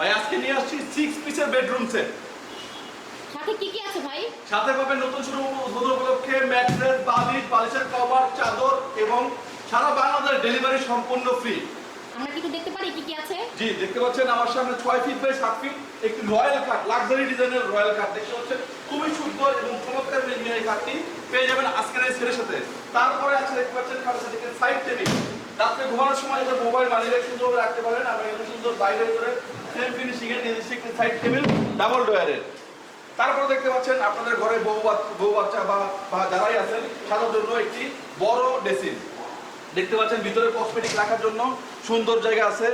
ভাই আজকে নিয়ে আসছি সিক্স পিসের বেডরুম সেট সাথে কি কি আছে ভাই? সাথে পাবেন নতুন শুরু উদ্বোধন উপলক্ষে ম্যাট্রেস বালিশ বালিশের কভার চাদর এবং সারা বাংলাদেশ ডেলিভারি সম্পূর্ণ ফ্রি আমরা কি দেখতে পারি কি কি আছে? জি দেখতে পাচ্ছেন আমার সামনে ছয় ফিট বাই সাত ফিট একটি রয়্যাল কাঠ লাক্সারি ডিজাইনের রয়্যাল কাঠ দেখতে পাচ্ছেন খুবই সুন্দর এবং চমৎকার ডিজাইনের এই কাঠটি পেয়ে যাবেন আজকের এই ছেলের সাথে। তারপরে আছে দেখতে পাচ্ছেন খাটের সাথে সাইড টেবিল রাত্রে ঘুমানোর সময় এদের মোবাইল মানিয়ে সুন্দরভাবে রাখতে পারেন। এখানে সুন্দর বাইরে করে সেম ফিনিশিং এর নিজস্ব সাইড টেবিল ডাবল ডয়ারের তারপরে দেখতে পাচ্ছেন আপনাদের ঘরে বাচ্চা, বউ বাচ্চা বা বা যারাই আছেন তাদের জন্য একটি বড় ডেসিন দেখতে পাচ্ছেন ভিতরে কসমেটিক রাখার জন্য সুন্দর জায়গা আছে।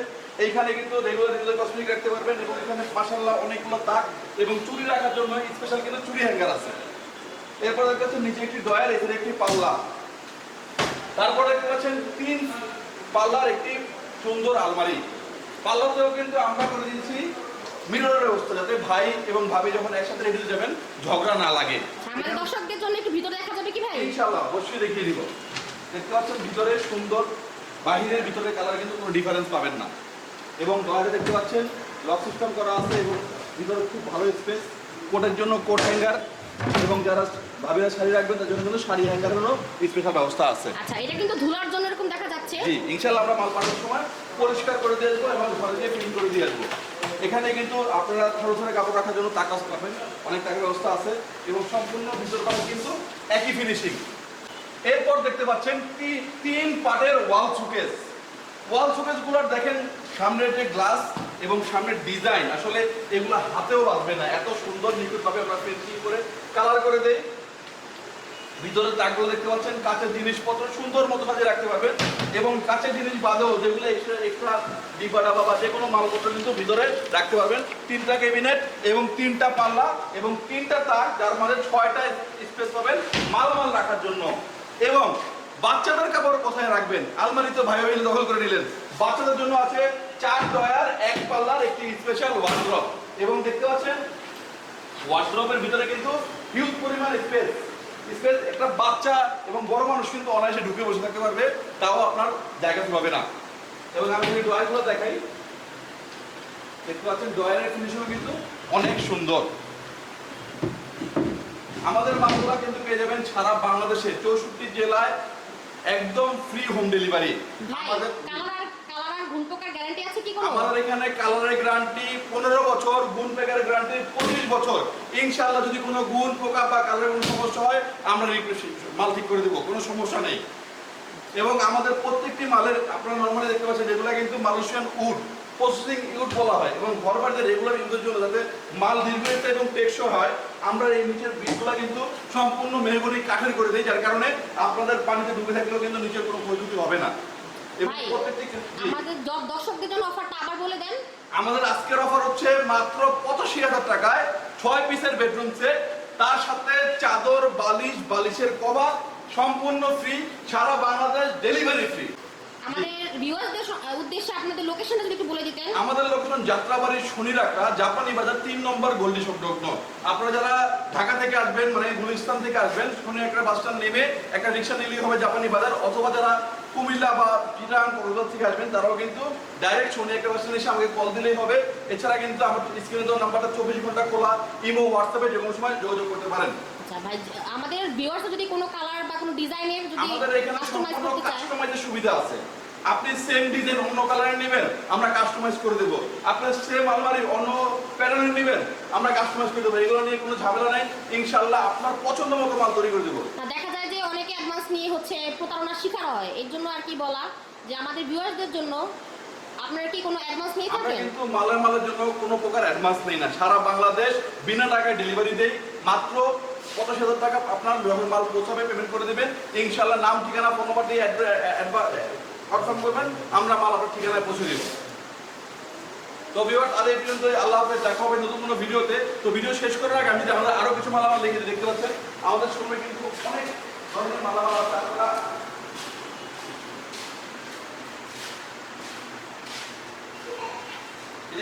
এইখানে কিন্তু রেগুলার রেগুলার কসমেটিক রাখতে পারবেন এবং এখানে মাসাল্লাহ অনেকগুলো তাক এবং চুরি রাখার জন্য স্পেশাল কিন্তু চুরি হ্যাঙ্গার আছে। এরপর দেখতে পাচ্ছেন নিচে একটি ডয়ার এখানে একটি পাল্লা। তারপর দেখতে পাচ্ছেন তিন পাল্লার একটি সুন্দর আলমারি। পাল্লাতেও কিন্তু আমরা করে দিয়েছি ব্যবস্থা যাতে ভাই এবং ভাবি যখন একসাথে রেডি যাবেন ঝগড়া না লাগে। আমাদের দর্শকদের জন্য একটু ভিতরে দেখা যাবে কি ভাই? ইনশাআল্লাহ অবশ্যই দেখিয়ে দিব। দেখতে পাচ্ছেন ভিতরে সুন্দর বাহিরের ভিতরে কালার কিন্তু কোনো ডিফারেন্স পাবেন না। এবং বাইরে দেখতে পাচ্ছেন লক সিস্টেম করা আছে এবং ভিতরে খুব ভালো স্পেস কোটের জন্য কোট হ্যাঙ্গার এবং যারা ভাবিরা শাড়ি রাখবেন তার জন্য কিন্তু শাড়ি হ্যাঙ্গারেরও স্পেশাল ব্যবস্থা আছে। আচ্ছা এটা কিন্তু ধুলার জন্য এরকম দেখা যাচ্ছে। জি ইনশাআল্লাহ আমরা মাল পাঠানোর সময় পরিষ্কার করে দিয়ে আসব এবং ঘরে দিয়ে ক্লিন করে দিয়ে আসব এখানে কিন্তু আপনারা থরে থরে কাপড় রাখার জন্য টাকা পাবেন। অনেক টাকার ব্যবস্থা আছে এবং সম্পূর্ণ ভিতর পাবেন কিন্তু একই ফিনিশিং এরপর দেখতে পাচ্ছেন তিন পাটের ওয়াল সুকেস ওয়াল সুকেসগুলোর দেখেন সামনের যে গ্লাস এবং সামনের ডিজাইন আসলে এগুলো হাতেও বাঁচবে না। এত সুন্দর নিখুঁতভাবে আমরা পেন্সিল করে কালার করে দেই। ভিতরে তাকগুলো দেখতে পাচ্ছেন, কাঁচের জিনিসপত্র সুন্দর মতো সাজিয়ে রাখতে পারবেন এবং কাঁচের জিনিস বাদেও যেগুলো এক্সট্রা এক্সট্রা ডাবা বা যে কোনো মালপত্র কিন্তু ভিতরে রাখতে পারবেন। তিনটা ক্যাবিনেট এবং তিনটা পাল্লা এবং তিনটা তাক যার মানে ছয়টা স্পেস পাবেন মালামাল রাখার জন্য। এবং বাচ্চাদের কাপড় কোথায় রাখবেন? আলমারি তো ভাই ভাই দখল করে নিলেন। বাচ্চাদের জন্য আছে চার ডয়ার, এক পাল্লার একটি স্পেশাল ওয়ার্ড্রপ এবং দেখতে পাচ্ছেন ওয়ার্ড্রপের ভিতরে কিন্তু হিউজ পরিমাণ স্পেস স্পেস একটা বাচ্চা এবং বড় মানুষ কিন্তু অনায়াসে ঢুকে বসে থাকতে পারবে তাও আপনার জায়গা হবে না। এবং আমি যদি ডয়ারগুলো দেখাই দেখতে পাচ্ছেন ডয়ারের ফিনিশিং কিন্তু অনেক সুন্দর। আমাদের মালগুলা কিন্তু পেয়ে যাবেন সারা বাংলাদেশে চৌষট্টি জেলায় একদম ফ্রি হোম ডেলিভারি আমাদের গ্যারান্টি আছে কি কোনো? আমাদের এখানে কালারের গ্যারান্টি পনেরো বছর, গুণ পেকারের গ্যারান্টি পঁচিশ বছর। ইনশাআল্লাহ যদি কোনো পোকা বা কালারের কোনো সমস্যা হয়, আমরা মাল ঠিক করে দেবো, কোনো সমস্যা নেই। এবং আমাদের প্রত্যেকটি মালের, আপনারা দেখতে পাচ্ছেন, যেগুলো কিন্তু মালয়েশিয়ান উড প্রসেসিং ইউড বলা হয়। এবং ঘর বাড়িতে রেগুলার ইউজের জন্য যাতে মাল এবং হয়, আমরা এই নিচের বীজগুলো কিন্তু সম্পূর্ণ মেহগনি কাঠের করে দিই, যার কারণে আপনাদের পানিতে ডুবে থাকলেও কিন্তু নিচের কোনো ক্ষয়ক্ষতি হবে না। ভাই আমাদের দর্শকদের জন্য অফারটা আবার বলে দেন। আমাদের আজকের অফার হচ্ছে মাত্র পঁচাশি হাজার টাকায় ছয় পিসের বেডরুম সেট তার সাথে চাদর বালিশ বালিশের কভার সম্পূর্ণ ফ্রি সারা বাংলাদেশ ডেলিভারি ফ্রি আমাদের লোকেশন যাত্রাবাড়ির শনিরাখা জাপানি বাজার তিন নম্বর গোল্ডি সংলগ্ন আপনারা যারা ঢাকা থেকে আসবেন মানে গুলিস্তান থেকে আসবেন শনি একটা বাস স্ট্যান্ড নেমে একটা রিক্সা নিলেই হবে জাপানি বাজার। অথবা যারা কুমিল্লা বা চিটাং কলকাতা থেকে আসবেন, তারাও কিন্তু ডাইরেক্ট শনি একটা বাস এসে আমাকে কল দিলেই হবে। এছাড়া কিন্তু আমার স্ক্রিনে দেওয়া নাম্বারটা চব্বিশ ঘণ্টা খোলা। ইমো হোয়াটসঅ্যাপে যে কোনো সময় যোগাযোগ করতে পারেন। আচ্ছা ভাই আমাদের ভিউয়ার্স যদি কোনো কালার বা কোনো ডিজাইনের যদি আমাদের এখানে কাস্টমাইজ করতে চায়। কাস্টমাইজের সুবিধা আছে। আপনি সেম ডিজাইন অন্য কালারে নেবেন আমরা কাস্টমাইজ করে দেবো। আপনি সেম আলমারি অন্য প্যাটার্নে নেবেন আমরা কাস্টমাইজ করে দেবো। এগুলো নিয়ে কোনো ঝামেলা নাই। ইনশাল্লাহ আপনার পছন্দ মতো মাল তৈরি করে দেবো। দেখা যায় যে অনেকে অ্যাডভান্স নিয়ে হচ্ছে প্রতারণার শিকার হয়। এর জন্য আর কি বলা যে আমাদের ভিউয়ার্সদের জন্য আপনারা কি কোনো অ্যাডভান্স নিয়ে থাকেন? কিন্তু মালের মালের জন্য কোনো প্রকার অ্যাডভান্স নেই না। সারা বাংলাদেশ বিনা টাকায় ডেলিভারি দেই। মাত্র পঞ্চাশ হাজার টাকা আপনার যখন মাল পৌঁছাবে পেমেন্ট করে দেবেন। ইনশাল্লাহ নাম, ঠিকানা ফোন নাম্বার দিয়ে কনফার্ম করবেন, আমরা মাল আপনার ঠিকানায় পৌঁছে দেবো। তো ভিউয়ার্স আজ এই পর্যন্ত আল্লাহ হাফেজ, দেখা হবে নতুন কোনো ভিডিওতে। তো ভিডিও শেষ করার আগে আমি যদি আমাদের আরও কিছু মালামাল লিখে দেখতে পাচ্ছেন, আমাদের শোরুমে কিন্তু অনেক ধরনের মালামাল আছে। আপনারা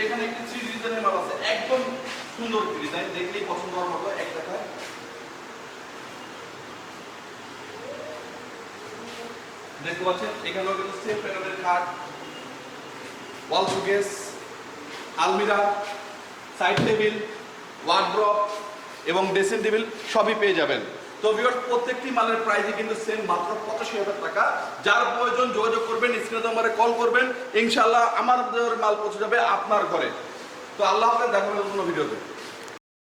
এখানে একটি থ্রি ডিজাইনের মাল আছে। একদম সুন্দর ডিজাইন দেখলেই পছন্দ হওয়ার মতো এক দেখায় দেখতে পাচ্ছেন, এখানেও কিন্তু সেম প্যাটার্নের কাঠ ওয়াল শোকেস আলমিরা সাইড টেবিল ওয়ার্ড্রপ এবং ড্রেসিং টেবিল সবই পেয়ে যাবেন। তো ভিউয়ার্স প্রত্যেকটি মালের প্রাইসই কিন্তু সেম মাত্র পঁচাশি হাজার টাকা। যার প্রয়োজন যোগাযোগ করবেন স্ক্রিনে নম্বরে কল করবেন ইনশাল্লাহ আমার মাল পৌঁছে যাবে আপনার ঘরে। তো আল্লাহ হাফেজ, দেখা ভিডিওতে